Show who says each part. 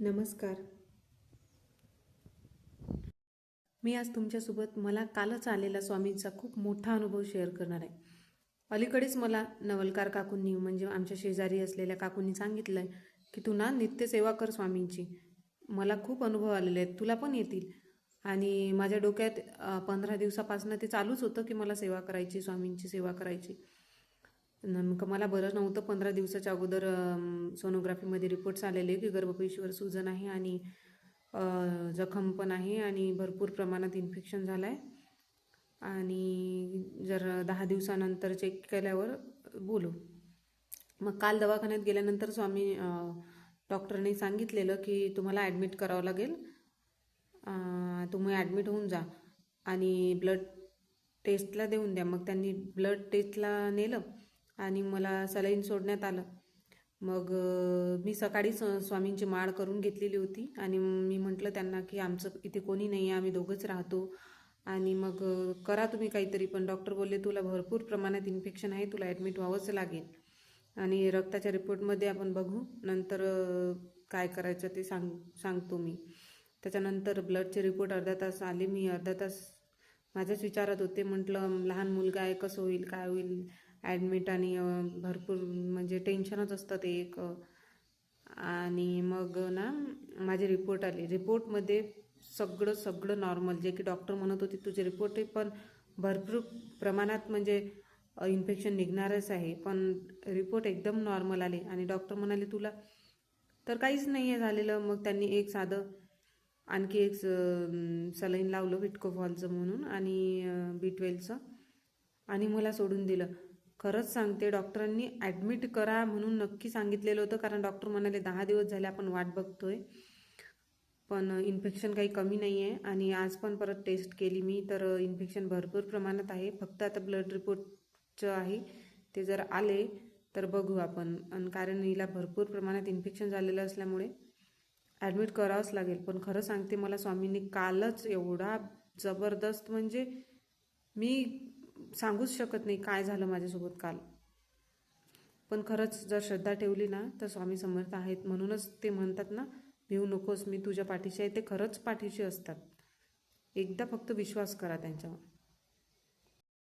Speaker 1: नमस्कार. मी आज तुमच्यासोबत मला कालच आलेला स्वामींचा खूप मोठा अनुभव शेअर करणार आहे. अलीकडेच मला नवलकार काकूंनी म्हणजे आमच्या शेजारी असलेल्या काकूंनी सांगितलं आहे की तू ना नित्यसेवा कर स्वामींची. मला खूप अनुभव आलेले आहेत. तुला पण येतील. आणि माझ्या डोक्यात पंधरा दिवसापासून ते चालूच होतं की मला सेवा करायची स्वामींची सेवा करायची. नेमकं मला बरं नव्हतं पंधरा दिवसाच्या अगोदर सोनोग्राफीमध्ये रिपोर्ट्स आलेले की गर्भपेशीवर सूजन आहे आणि जखम पण आहे आणि भरपूर प्रमाणात इन्फेक्शन झालं आहे आणि जर दहा दिवसानंतर चेक केल्यावर बोलू. मग काल दवाखान्यात गेल्यानंतर स्वामी डॉक्टरने सांगितलेलं की तुम्हाला ॲडमिट करावं लागेल. तुम्ही ॲडमिट होऊन जा आणि ब्लड टेस्टला देऊन द्या. मग त्यांनी ब्लड टेस्टला नेलं. आणि मला सलाईन सोडण्यात आलं. मग मी सकाळीच स स्वामींची माळ करून घेतलेली होती आणि मी म्हटलं त्यांना की आमचं इथे कोणी नाही आहे आम्ही दोघंच राहतो. आणि मग करा तुम्ही काहीतरी पण डॉक्टर बोलले तुला भरपूर प्रमाणात इन्फेक्शन आहे तुला ॲडमिट व्हावंच लागेल. आणि रक्ताच्या रिपोर्टमध्ये आपण बघू नंतर काय करायचं ते सांग सांगतो मी. त्याच्यानंतर ब्लडचे रिपोर्ट अर्धा तास आले मी अर्धा तास माझ्याच विचारात होते म्हटलं लहान मुलगा आहे कसं होईल काय होईल? ॲडमिट आणि भरपूर म्हणजे टेन्शनच असतं ते एक. आणि मग ना माझे रिपोर्ट आले. रिपोर्टमध्ये सगळं सगळं नॉर्मल. जे की डॉक्टर म्हणत होते तुझे रिपोर्ट आहे पण भरपूर प्रमाणात म्हणजे इन्फेक्शन निघणारच आहे. पण रिपोर्ट एकदम नॉर्मल आले. आणि डॉक्टर म्हणाले तुला तर काहीच नाही आहे झालेलं. मग त्यांनी एक साधं आणखी एक सलाईन लावलं विटको फॉलचं म्हणून आणि बी ट्वेल्वचं. आणि मला सोडून दिलं. खरंच सांगते डॉक्टरांनी ॲडमिट करा म्हणून नक्की सांगितलेलं होतं. कारण डॉक्टर म्हणाले दहा दिवस झाले आपण वाट बघतोय पण इन्फेक्शन काही कमी नाही आहे आणि आज पण परत टेस्ट केली मी तर इन्फेक्शन भरपूर प्रमाणात आहे. फक्त आता ब्लड रिपोर्टचं आहे. ते जर आले तर बघू आपण. आणि कारण हिला भरपूर प्रमाणात इन्फेक्शन झालेलं असल्यामुळे ॲडमिट करावंच लागेल. पण खरं सांगते मला स्वामींनी कालच एवढा जबरदस्त म्हणजे मी सांगूच शकत नाही काय झालं माझ्यासोबत काल. पण खरंच जर श्रद्धा ठेवली ना तर स्वामी समर्थ आहेत म्हणूनच ते म्हणतात ना भिवू नकोस मी तुझ्या पाठीशी आहे. ते खरंच पाठीशी असतात. एकदा फक्त विश्वास करा त्यांच्यावर.